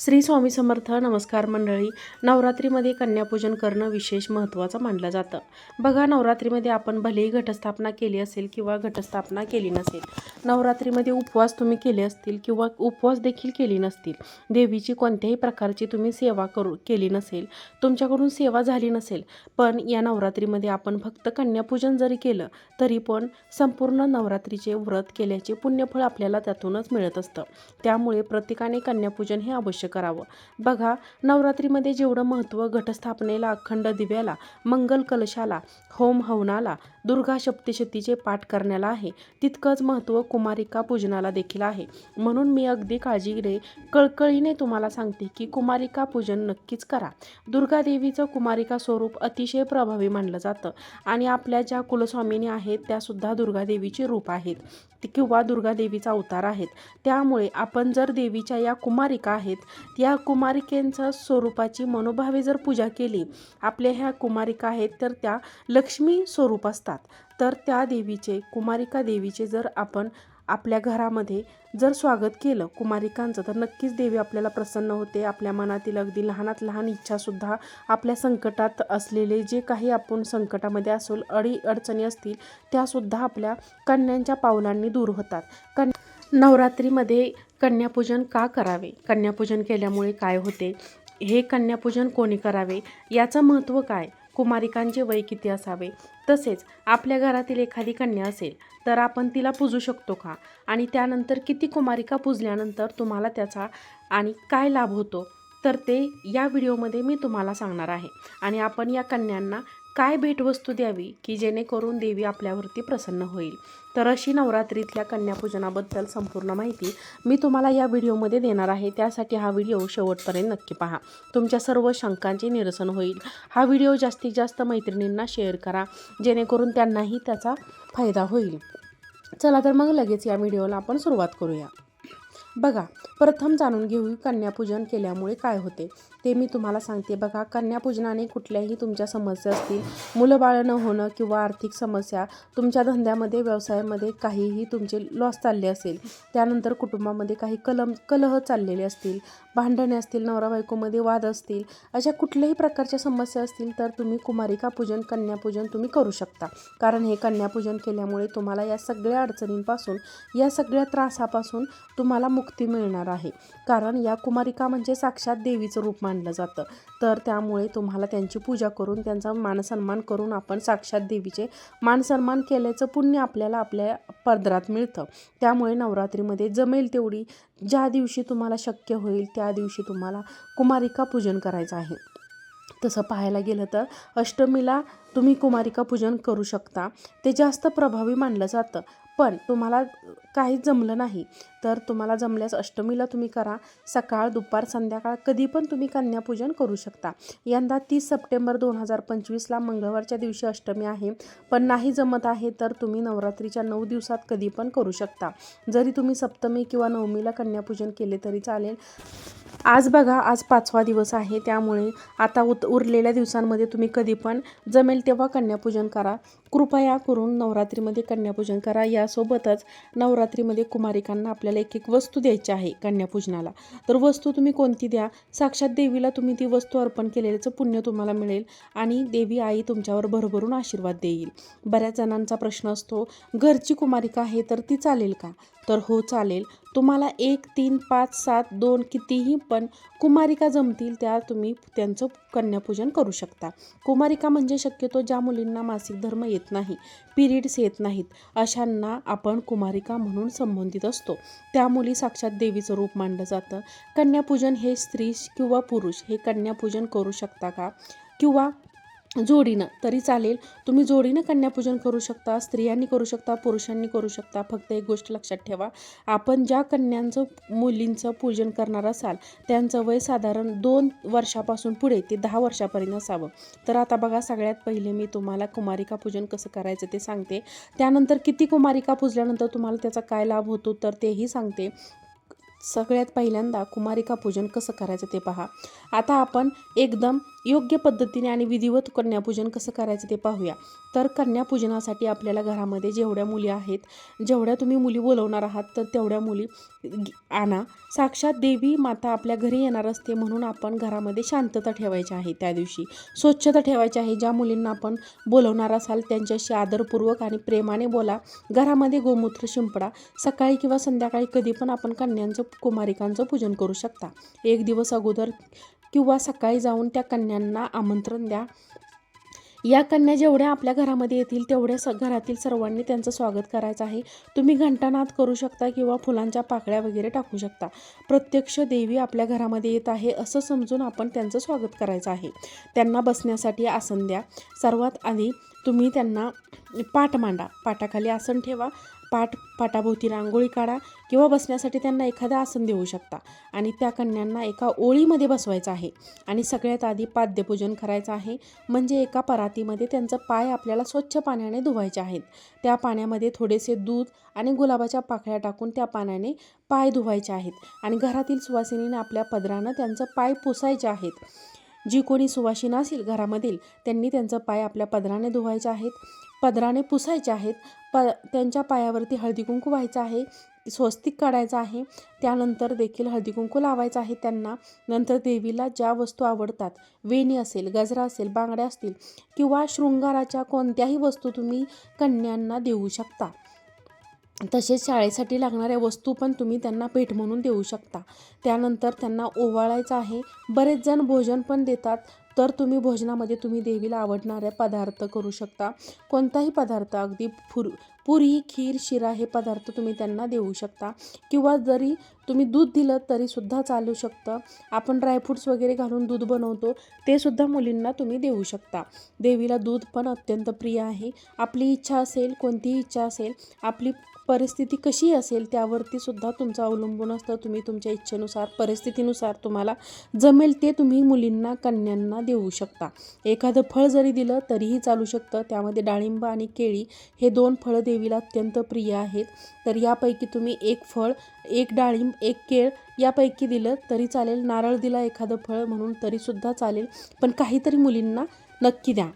श्री स्वामी समर्थ नमस्कार मंडळी. नवरात्रीमध्ये कन्यापूजन करणं विशेष महत्त्वाचं मानलं जातं. बघा नवरात्रीमध्ये आपण भलेही घटस्थापना केली असेल किंवा घटस्थापना केली नसेल नवरात्रीमध्ये उपवास तुम्ही केले असतील किंवा उपवास देखील केली नसतील देवीची कोणत्याही प्रकारची तुम्ही सेवा करू केली नसेल तुमच्याकडून सेवा झाली नसेल पण या नवरात्रीमध्ये आपण फक्त कन्यापूजन जरी केलं तरी पण संपूर्ण नवरात्रीचे व्रत केल्याचे पुण्यफळ आपल्याला त्यातूनच मिळत असतं. त्यामुळे प्रत्येकाने कन्यापूजन हे आवश्यक करावं. बघा नवरात्रीमध्ये जेवढं महत्त्व घटस्थापनेला अखंड दिव्याला मंगल कलशाला होम हवनाला दुर्गा सप्तशतीचे पाठ करण्याला आहे. तितकंच महत्त्व कुमारिका पूजनाला देखील आहे. म्हणून मी अगदी काळजीने कळकळीने तुम्हाला सांगते की कुमारिका पूजन नक्कीच करा. दुर्गा देवीचं कुमारिका स्वरूप अतिशय प्रभावी मानलं जातं आणि आपल्या ज्या कुलस्वामिनी आहेत त्यासुद्धा दुर्गादेवीचे रूप आहेत. किंवा दुर्गादेवीचा अवतार आहेत. त्यामुळे आपण जर देवीच्या या कुमारिका आहेत या कुमारिकेंचं स्वरूपाची मनोभावे जर पूजा केली आपल्या ह्या कुमारिका आहेत तर त्या लक्ष्मी स्वरूप असतात. तर त्या देवीचे कुमारिका देवीचे जर आपण आपल्या घरामध्ये जर स्वागत केलं कुमारिकांचं तर नक्कीच देवी आपल्याला प्रसन्न होते. आपल्या मनातील अगदी लहानात लहान इच्छासुद्धा आपल्या संकटात असलेले जे काही आपण संकटामध्ये असेल अडी अडचणी असतील त्यासुद्धा आपल्या कन्यांच्या पावलांनी दूर होतात. कन नवरात्रीमध्ये कन्यापूजन का करावे? कन्यापूजन केल्यामुळे काय होते? हे कन्यापूजन कोणी करावे? याचं महत्त्व काय? कुमारिकांचे वय किती असावे? तसेच आपल्या घरातील एखादी कन्या असेल तर आपण तिला पूजू शकतो का? आणि त्यानंतर किती कुमारिका पूजल्यानंतर तुम्हाला त्याचा आणि काय लाभ होतो? तर ते या व्हिडिओमध्ये मी तुम्हाला सांगणार आहे. आणि आपण या कन्यांना काय भेटवस्तू द्यावी की जेणेकरून देवी आपल्यावरती प्रसन्न होईल? तर अशी नवरात्रीतल्या कन्यापूजनाबद्दल संपूर्ण माहिती मी तुम्हाला या व्हिडिओमध्ये देणार आहे. त्यासाठी हा व्हिडिओ शेवटपर्यंत नक्की पहा. तुमच्या सर्व शंकांचे निरसन होईल. हा व्हिडिओ जास्तीत जास्त मैत्रिणींना शेअर करा जेणेकरून त्यांनाही त्याचा फायदा होईल. चला तर मग लगेच या व्हिडिओला आपण सुरुवात करूया. बघा प्रथम जाणून घेऊ कन्यापूजन केल्यामुळे काय होते? ते मी तुम्हाला सांगते. बघा कन्यापूजनाने कुठल्याही तुमच्या समस्या असतील मुलं बाळं न होणं किंवा आर्थिक समस्या तुमच्या धंद्यामध्ये व्यवसायामध्ये काहीही तुमचे लॉस चालले असेल त्यानंतर कुटुंबामध्ये काही कलम कलह चाललेले असतील भांडणे असतील नवरा बायकोमध्ये वाद असतील अशा कुठल्याही प्रकारच्या समस्या असतील तर तुम्ही कुमारिका पूजन कन्यापूजन तुम्ही करू शकता. कारण हे कन्यापूजन केल्यामुळे तुम्हाला या सगळ्या अडचणींपासून या सगळ्या त्रासापासून तुम्हाला मुक्ती मिळणार आहे. कारण या कुमारिका म्हणजे साक्षात देवीचं रूप मानलं जातं. तर त्यामुळे तुम्हाला त्यांची पूजा करून त्यांचा मानसन्मान करून आपण साक्षात देवीचे मानसन्मान केल्याचं पुण्य आपल्याला आपल्या पदरात मिळतं. त्यामुळे नवरात्रीमध्ये जमेल तेवढी. ज्या दिवशी तुम्हाला शक्य होईल त्या दिवशी तुम्हाला कुमारिका पूजन करायचं आहे. तसं पाहायला गेलं तर अष्टमीला तुम्ही कुमारिका पूजन करू शकता. ते जास्त प्रभावी मानलं जातं. पण तुम्हाला काही जमलं नाही. तर तुम्हाला जमल्यास अष्टमीला तुम्ही करा. सकाळ दुपार संध्याकाळ कधी पण तुम्ही कन्यापूजन करू शकता. यंदा तीस सप्टेंबर दोन हजार पंचवीसला मंगळवारच्या दिवशी अष्टमी आहे. पण नाही जमत आहे तर तुम्ही नवरात्रीच्या नऊ दिवसात कधी पण करू शकता. जरी तुम्ही सप्तमी किंवा नवमीला कन्यापूजन केले तरी चालेल. आज बघा आज पाचवा दिवस आहे. त्यामुळे आता उत उरलेल्या दिवसांमध्ये तुम्ही कधी पण जमेल तेव्हा कन्यापूजन करा. कृपया करून नवरात्रीमध्ये कन्यापूजन करा. यासोबतच नवरात्रीमध्ये कुमारिकांना आपल्या आपल्याला एक एक वस्तू द्यायची आहे कन्यापूजनाला. तर वस्तू तुम्ही कोणती द्या? साक्षात देवीला तुम्ही ती वस्तू अर्पण केलेल्याचं पुण्य तुम्हाला मिळेल आणि देवी आई तुमच्यावर भरभरून आशीर्वाद देईल. बऱ्याच जणांचा प्रश्न असतो घरची कुमारिका आहे तर ती चालेल का? तर हो चालेल. तुम्हाला एक तीन पाच सात दोन कितीही पण कुमारिका जमतील त्या तुम्ही त्यांचं कन्यापूजन करू शकता. कुमारिका म्हणजे शक्यतो ज्या मुलींना मासिक धर्म येत नाही पिरियड्स येत नाहीत अशांना आपण कुमारिका म्हणून संबंधित असतो. त्या मुली साक्षात देवीचं रूप मानलं जातं. कन्यापूजन हे स्त्री किंवा पुरुष हे कन्यापूजन करू शकता का? किंवा जोडीनं तरी चालेल. तुम्ही जोडीनं कन्यापूजन करू शकता स्त्रियांनी करू शकता पुरुषांनी करू शकता. फक्त एक गोष्ट लक्षात ठेवा आपण ज्या कन्यांचं मुलींचं पूजन करणार असाल त्यांचं वय साधारण दोन वर्षापासून पुढे ते दहा वर्षापर्यंत असावं. तर आता बघा सगळ्यात पहिले मी तुम्हाला कुमारिका पूजन कसं करायचं ते सांगते. त्यानंतर किती कुमारिका पूजल्यानंतर तुम्हाला त्याचा काय लाभ होतो तर तेही सांगते. सगळ्यात पहिल्यांदा कुमारिका पूजन कसं करायचं ते पहा. आता आपण एकदम योग्य पद्धतीने आणि विधिवत कन्यापूजन कसं करायचं ते पाहूया. तर कन्यापूजनासाठी आपल्याला घरामध्ये जेवढ्या मुली आहेत जेवढ्या तुम्ही मुली बोलवणार आहात तर तेवढ्या मुली आणा. साक्षात देवी माता आपल्या घरी येणार असते म्हणून आपण घरामध्ये शांतता ठेवायची आहे त्या दिवशी. स्वच्छता ठेवायची आहे. ज्या मुलींना आपण बोलवणार असाल त्यांच्याशी आदरपूर्वक आणि प्रेमाने बोला. घरामध्ये गोमूत्र शिंपडा सकाळी किंवा संध्याकाळी कधी पण आपण कन्यांचं कुमारिकांचं पूजन करू शकता. एक दिवस अगोदर किंवा सकाळी जाऊन त्या कन्यांना आमंत्रण द्या. या कन्या जेवढ्या आपल्या घरामध्ये येतील तेवढ्या स घरातील सर्वांनी त्यांचं स्वागत करायचं आहे. तुम्ही घंटानाद करू शकता किंवा फुलांच्या पाकळ्या वगैरे टाकू शकता. प्रत्यक्ष देवी आपल्या घरामध्ये येत आहे असं समजून आपण त्यांचं स्वागत करायचं आहे. त्यांना बसण्यासाठी आसन द्या. सर्वात आधी तुम्ही त्यांना पाठ मांडा. पाटाखाली आसन ठेवा. पाठ पाटाभोवती रांगोळी काढा किंवा बसण्यासाठी त्यांना एखादं आसन देऊ शकता. आणि त्या कन्यांना एका ओळीमध्ये बसवायचं आहे. आणि सगळ्यात आधी पाद्यपूजन करायचं आहे. म्हणजे एका परातीमध्ये त्यांचं पाय आपल्याला स्वच्छ पाण्याने धुवायचे आहेत. त्या पाण्यामध्ये थोडेसे दूध आणि गुलाबाच्या पाकळ्या टाकून त्या पाण्याने पाय धुवायचे आहेत. आणि घरातील सुवासिनीने आपल्या पदरानं त्यांचं पाय पुसायचे आहेत. जी कोणी सुवासिनी असेल घरामधील त्यांनी त्यांचं पाय आपल्या पदराने धुवायचे आहेत. पदराने पुसायचे आहेत. प त्यांच्या पायावरती हळदी कुंकू व्हायचं आहे. स्वस्तिक काढायचं आहे. त्यानंतर देखील हळदी कुंकू लावायचं आहे त्यांना. नंतर देवीला ज्या वस्तू आवडतात वेणी असेल गजरा असेल बांगड्या असतील किंवा शृंगाराच्या कोणत्याही वस्तू तुम्ही कन्यांना देऊ शकता. तसेच शाळेसाठी लागणाऱ्या वस्तू पण तुम्ही त्यांना भेट म्हणून देऊ शकता. त्यानंतर त्यांना ओवाळायचं आहे. बरेच जण भोजन पण देतात. तर तुम्ही भोजनामध्ये तुम्ही देवीला आवडणारे पदार्थ करू शकता. कोणताही पदार्थ अगदी फुर पुरी खीर शिरा हे पदार्थ तुम्ही त्यांना देऊ शकता. किंवा जरी तुम्ही दूध दिलं तरीसुद्धा चालू शकतं. आपण ड्रायफ्रूट्स वगैरे घालून दूध बनवतो ते सुद्धा मुलींना तुम्ही देऊ शकता. देवीला दूध पण अत्यंत प्रिय आहे. आपली इच्छा असेल कोणतीही इच्छा असेल आपली परिस्थिती कशी असेल त्यावरती सुद्धा तुमचं अवलंबून असतं. तुम्ही तुमच्या इच्छेनुसार परिस्थितीनुसार तुम्हाला जमेल ते तुम्ही मुलींना कन्यांना देऊ शकता. एखादं फळ जरी दिलं तरीही चालू शकतं. त्यामध्ये डाळिंब आणि केळी हे दोन फळं देवीला अत्यंत प्रिय आहेत. तर यापैकी तुम्ही एक फळ एक डाळिंब एक केळ यापैकी दिलं तरी चालेल. नारळ दिला एखादं फळ म्हणून तरीसुद्धा चालेल. पण काहीतरी मुलींना नक्की द्या.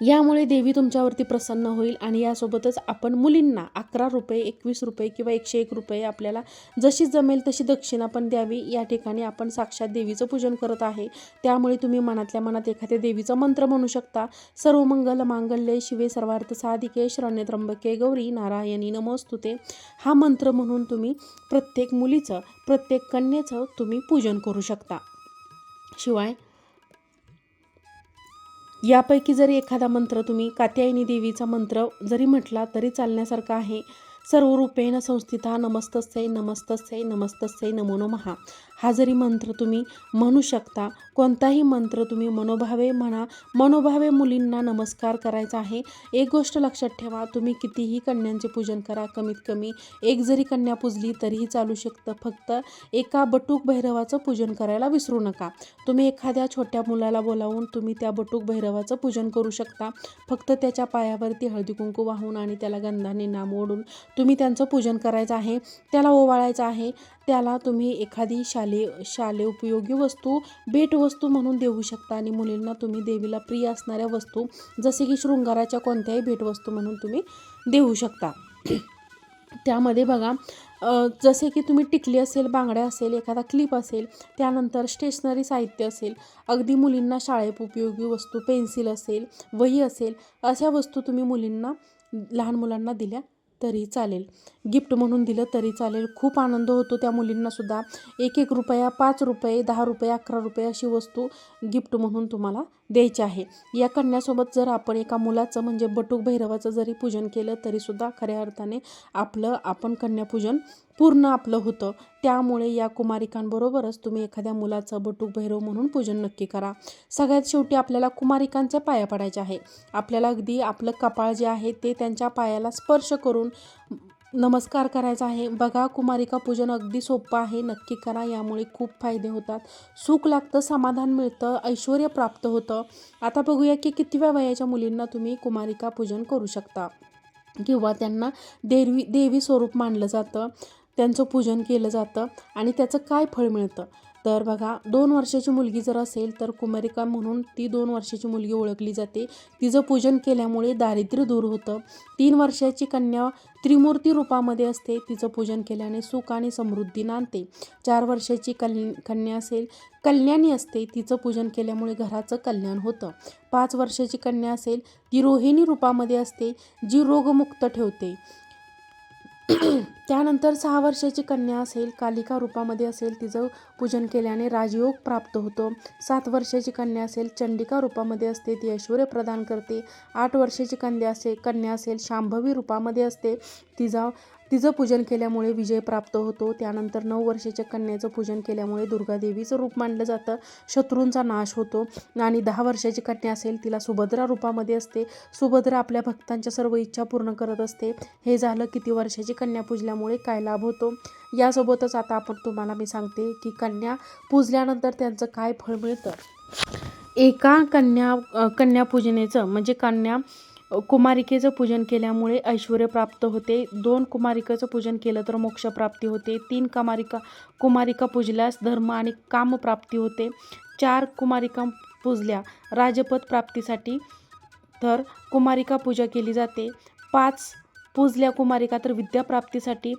यामुळे देवी तुमच्यावरती प्रसन्न होईल आणि यासोबतच आपण मुलींना अकरा रुपये एकवीस रुपये किंवा एकशे एक रुपये आपल्याला जशी जमेल तशी दक्षिणा पण द्यावी. या ठिकाणी आपण साक्षात देवीचं पूजन करत आहे. त्यामुळे तुम्ही मनातल्या मनात एखाद्या देवीचा मंत्र म्हणू शकता. सर्व मंगल मांगल्ये शिवे सर्वार्थ साधिके शरण्य त्र्यंबके गौरी नारायणी नमोस्तुते. हा मंत्र म्हणून तुम्ही प्रत्येक मुलीचं प्रत्येक कन्येचं तुम्ही पूजन करू शकता. शिवाय यापैकी जरी एखादा मंत्र तुम्ही कात्यायनी देवीचा मंत्र जरी म्हटला तरी चालण्यासारखा आहे. सर्वरूपेण संस्थिता नमस्तस्यै नमस्तस्यै नमस्तस्यै नमो नमहा हा जरी मंत्र तुम्ही म्हणू शकता कोणताही मंत्र तुम्ही मनोभावे म्हणा मनोभावे मुलींना नमस्कार करायचा आहे एक गोष्ट लक्षात ठेवा तुम्ही कितीही कन्यांचे पूजन करा कमीत कमी एक जरी कन्या पूजली तरीही चालू शकतं फक्त एका बटूक भैरवाचं पूजन करायला विसरू नका. तुम्ही एखाद्या छोट्या मुलाला बोलावून तुम्ही त्या बटूक भैरवाचं पूजन करू शकता फक्त त्याच्या पायावरती हळदी कुंकू वाहून आणि त्याला गंधाने नाम ओढून तुम्ही त्यांचं पूजन करायचं आहे त्याला ओवाळायचं आहे त्याला तुम्ही एखादी शाले शालेय उपयोगी वस्तू भेटवस्तू म्हणून देऊ शकता आणि मुलींना तुम्ही देवीला प्रिय असणाऱ्या वस्तू जसे की शृंगाराच्या कोणत्याही भेटवस्तू म्हणून तुम्ही देऊ शकता. त्यामध्ये बघा जसे की तुम्ही टिकली असेल बांगड्या असेल एखादा क्लिप असेल त्यानंतर स्टेशनरी साहित्य असेल अगदी मुलींना शाळेत उपयोगी वस्तू पेन्सिल असेल वही असेल अशा वस्तू तुम्ही मुलींना लहान मुलांना दिल्या तरी चालेल. गिफ्ट म्हणून दिलं तरी चालेल. खूप आनंद होतो त्या मुलींनासुद्धा. एक एक रुपया पाच रुपये दहा रुपये अकरा रुपये अशी वस्तू गिफ्ट म्हणून तुम्हाला द्यायची आहे. या कन्यासोबत जर आपण एका मुलाचं म्हणजे बटूक भैरवाचं जरी पूजन केलं तरीसुद्धा खऱ्या अर्थाने आपलं आपण कन्यापूजन पूर्ण आपलं होतं. त्यामुळे या कुमारिकांबरोबरच तुम्ही एखाद्या मुलाचं बटूक भैरव म्हणून पूजन नक्की करा. सगळ्यात शेवटी आपल्याला कुमारिकांच्या पाया पडायचे आहे. आपल्याला अगदी आपलं कपाळ जे आहे ते त्यांच्या पायाला स्पर्श करून नमस्कार करायचा आहे. बघा कुमारिका पूजन अगदी सोपं आहे. नक्की करा. यामुळे खूप फायदे होतात. सुख लागतं समाधान मिळतं ऐश्वर प्राप्त होतं. आता बघूया की कितव्या वयाच्या मुलींना तुम्ही कुमारिका पूजन करू शकता. किंवा त्यांना देवी देवी स्वरूप मानलं जातं. त्यांचं पूजन केलं जातं आणि त्याचं काय फळ मिळतं? तर बघा दोन वर्षाची मुलगी जर असेल तर कुमारिका म्हणून ती दोन वर्षाची मुलगी ओळखली जाते. तिचं पूजन केल्यामुळे दारिद्र्य दूर होतं. तीन वर्षाची कन्या त्रिमूर्ती रूपामध्ये असते. तिचं पूजन केल्याने सुख आणि समृद्धी नांदते. चार वर्षाची कल कन्या असेल कल्याणी असते. तिचं पूजन केल्यामुळे घराचं कल्याण होतं. पाच वर्षाची कन्या असेल ती रोहिणी रूपामध्ये असते जी रोगमुक्त ठेवते. त्यानंतर सहा वर्षाची कन्या असेल कालिका रूपामध्ये असेल तिचं पूजन केल्याने राजयोग प्राप्त होतो. सात वर्षाची कन्या असेल चंडिका रूपामध्ये असते ती ऐश्वर प्रदान करते. आठ वर्षाची कन्या असेल कन्या असेल शांभवी रूपामध्ये असते. तिचा तिचं पूजन केल्यामुळे विजय प्राप्त होतो. त्यानंतर नऊ वर्षाच्या कन्याचं पूजन केल्यामुळे दुर्गादेवीचं रूप मानलं जातं. शत्रूंचा नाश होतो आणि दहा वर्षाची कन्या असेल तिला सुभद्रा रूपामध्ये असते. सुभद्रा आपल्या भक्तांच्या सर्व इच्छा पूर्ण करत असते. हे झालं किती वर्षाची कन्या पूजल्यामुळे काय लाभ होतो? यासोबतच आता आपण तुम्हाला मी सांगते की कन्या पूजल्यानंतर त्यांचं काय फळ मिळतं? एका कन्या कन्या कन्यापूजनेचं म्हणजे कन्या कुमारिकेचं पूजन केल्यामुळे ऐश्वर प्राप्त होते. दोन कुमारिकेचं पूजन केलं तर मोक्षप्राप्ती होते. तीन कुमारिका कुमारिका पूजल्यास धर्म आणि कामप्राप्ती होते. चार कुमारिका पूजल्या राजपद प्राप्तीसाठी तर कुमारिका पूजा केली जाते. पाच पूजल्या कुमारिका तर विद्याप्राप्तीसाठी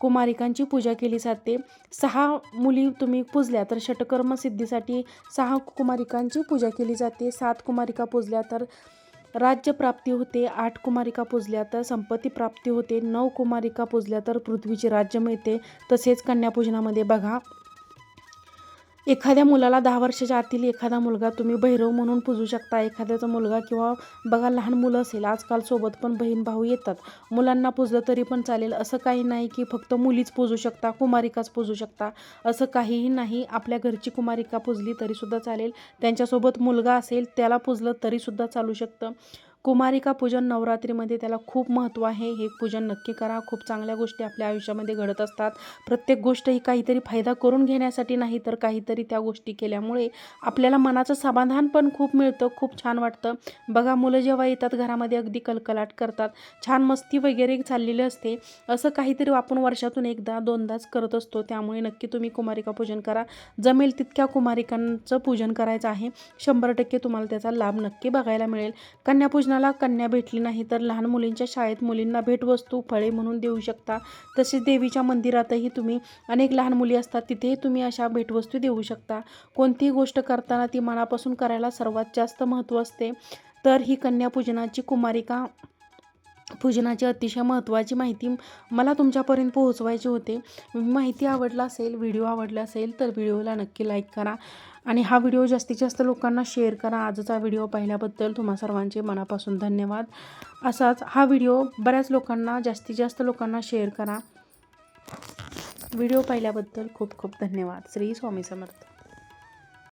कुमारिकांची पूजा केली जाते. सहा मुली तुम्ही पूजल्या तर षटकर्म सिद्धीसाठी सहा कुमारिकांची पूजा केली जाते. सात कुमारिका पूजल्या तर राज्यप्राप्ती होते आठ कुमारिका पूजल्या तर संपत्ती प्राप्ती होते नऊ कुमारिका पूजल्या तर पृथ्वीचे राज्य मिळते. तसेच कन्यापूजनामध्ये बघा एखाद्या मुलाला दहा वर्षाच्या आतील एखादा मुलगा तुम्ही भैरव म्हणून पूजू शकता. एखाद्याचा मुलगा किंवा बघा लहान मुलं असेल आजकाल सोबत पण बहीण भाऊ येतात. मुलांना पूजलं तरी पण चालेल. असं काही नाही की फक्त मुलीच पूजू शकता कुमारिकाच पूजू शकता. असं काहीही नाही. आपल्या घरची कुमारिका पूजली तरीसुद्धा चालेल. त्यांच्यासोबत मुलगा असेल त्याला पूजलं तरीसुद्धा चालू शकतं. कुमारिका पूजन नवरात्रीमध्ये त्याला खूप महत्त्व आहे. हे पूजन नक्की करा. खूप चांगल्या गोष्टी आपल्या आयुष्यामध्ये घडत असतात. प्रत्येक गोष्ट ही काहीतरी फायदा करून घेण्यासाठी नाही तर काहीतरी त्या गोष्टी केल्यामुळे आपल्याला मनाचं समाधान पण खूप मिळतं खूप छान वाटतं. बघा मुलं जेव्हा येतात घरामध्ये अगदी कलकलाट करतात. छान मस्ती वगैरे चाललेली असते. असं काहीतरी आपण वर्षातून एकदा दोनदाच करत असतो. त्यामुळे नक्की तुम्ही कुमारिका पूजन करा. जमेल तितक्या कुमारिकांचं पूजन करायचं आहे. शंभर टक्के तुम्हाला त्याचा लाभ नक्की बघायला मिळेल. कन्यापूजनाला कन्या भेटली नाही तर लहान मुलींच्या शाळेत मुलींना भेटवस्तू फळे म्हणून देऊ शकता. तसेच देवीच्या मंदिरातही तुम्ही अनेक लहान मुली असतात तिथेही तुम्ही अशा भेटवस्तू देऊ शकता. कोणतीही गोष्ट करताना ती मनापासून करायला सर्वात जास्त महत्त्व असते. तर ही कन्यापूजनाची कुमारिका पूजनाची अतिशय महत्त्वाची माहिती मला तुमच्यापर्यंत पोहोचवायची होते. माहिती आवडला असेल व्हिडिओ आवडला असेल तर व्हिडिओला नक्की लाईक करा. आणि हा व्हिडिओ जास्तीत जास्त लोकांना शेअर करा. आजचा व्हिडिओ पाहिल्याबद्दल तुम्हा सर्वांचे मनापासून धन्यवाद. असाच हा व्हिडिओ बऱ्याच लोकांना जास्तीत जास्त लोकांना शेअर करा. व्हिडिओ पाहिल्याबद्दल खूप खूप धन्यवाद. श्री स्वामी समर्थ.